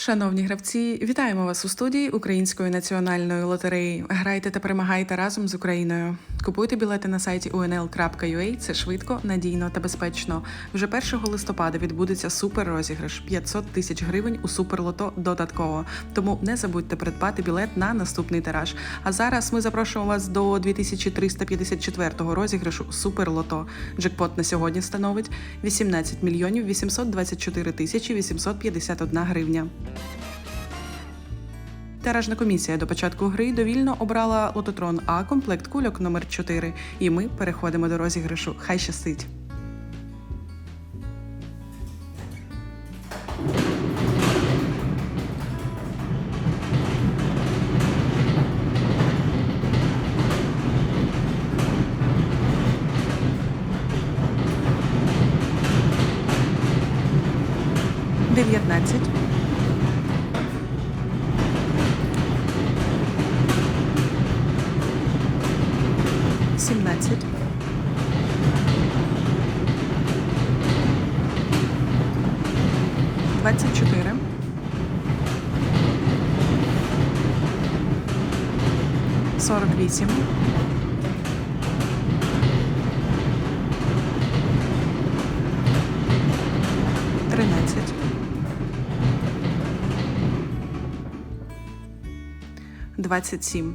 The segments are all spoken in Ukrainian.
Шановні гравці, вітаємо вас у студії Української національної лотереї. Грайте та перемагайте разом з Україною. Купуйте білети на сайті unl.ua, Це швидко, надійно та безпечно. Вже 1 листопада відбудеться супер розіграш 500 тисяч гривень у суперлото додатково. Тому не забудьте придбати білет на наступний тираж. А зараз ми запрошуємо вас до 2354 розіграшу Суперлото. Джекпот на сьогодні становить 18 мільйонів 824 тисячі 851 гривня. Тиражна комісія до початку гри довільно обрала лототрон А комплект кульок номер 4 І ми переходимо до розіграшу. Хай щастить. Дев'ятнадцять. Сімнадцять. Двадцять чотири. Сорок вісім. Тринадцять. Двадцять сім.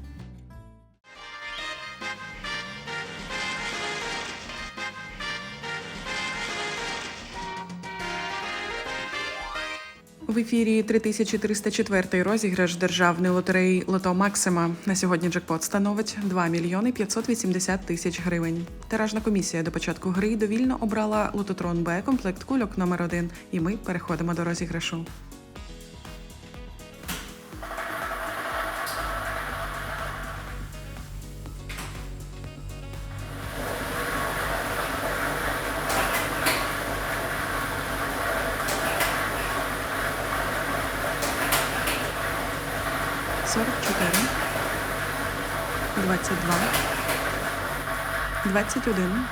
В ефірі 3304 розіграш державної лотереї Лото Максима. На сьогодні джекпот становить 2 мільйони 580 тисяч гривень. Тиражна комісія до початку гри довільно обрала лототрон Б комплект кульок номер 1 І ми переходимо до розіграшу. Сорок чотири, двадцять два, двадцять один,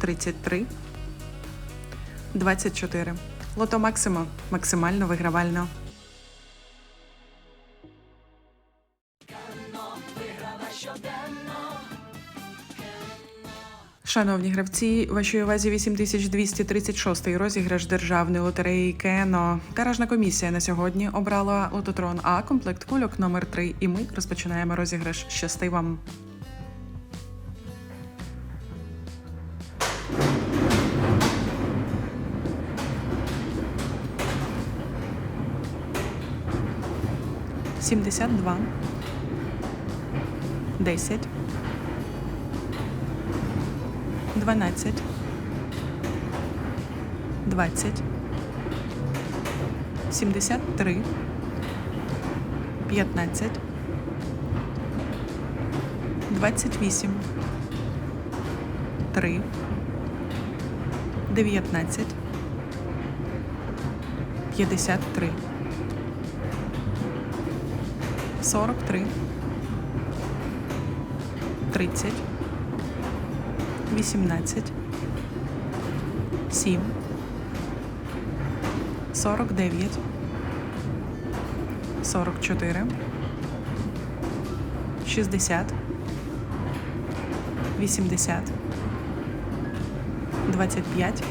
тридцять три, двадцять чотири. Лото Максима. Максимально вигравально. Шановні гравці, вашій увазі 8236 розіграш державної лотереї Кено. Тиражна комісія на сьогодні обрала лототрон А комплект кульок номер 3 І ми розпочинаємо розіграш. Щасти вам! Сімдесят два. Десять. 12, 20, 73, 15, 28, 3, 19, 53, 43, 30, 18, 7, 49, 44, 60, 80, 25,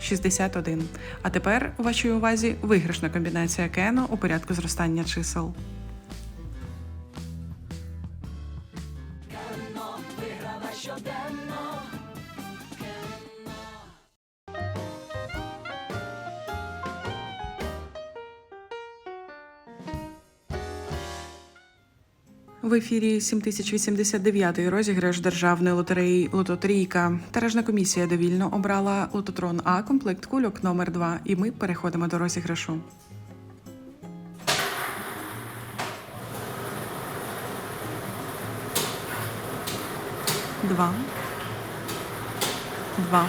61. А тепер у вашій увазі виграшна комбінація Кено у порядку зростання чисел. В ефірі 7089 розіграш державної лотереї Лототрійка. Тиражна комісія довільно обрала лототрон А комплект кульок номер 2 І ми переходимо до розіграшу. Два. Два.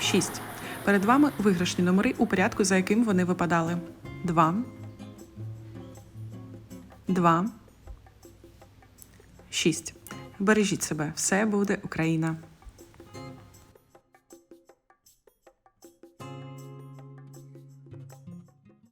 Шість. Перед вами виграшні номери у порядку, за яким вони випадали. Два. 2, 6. Бережіть себе, все буде Україна.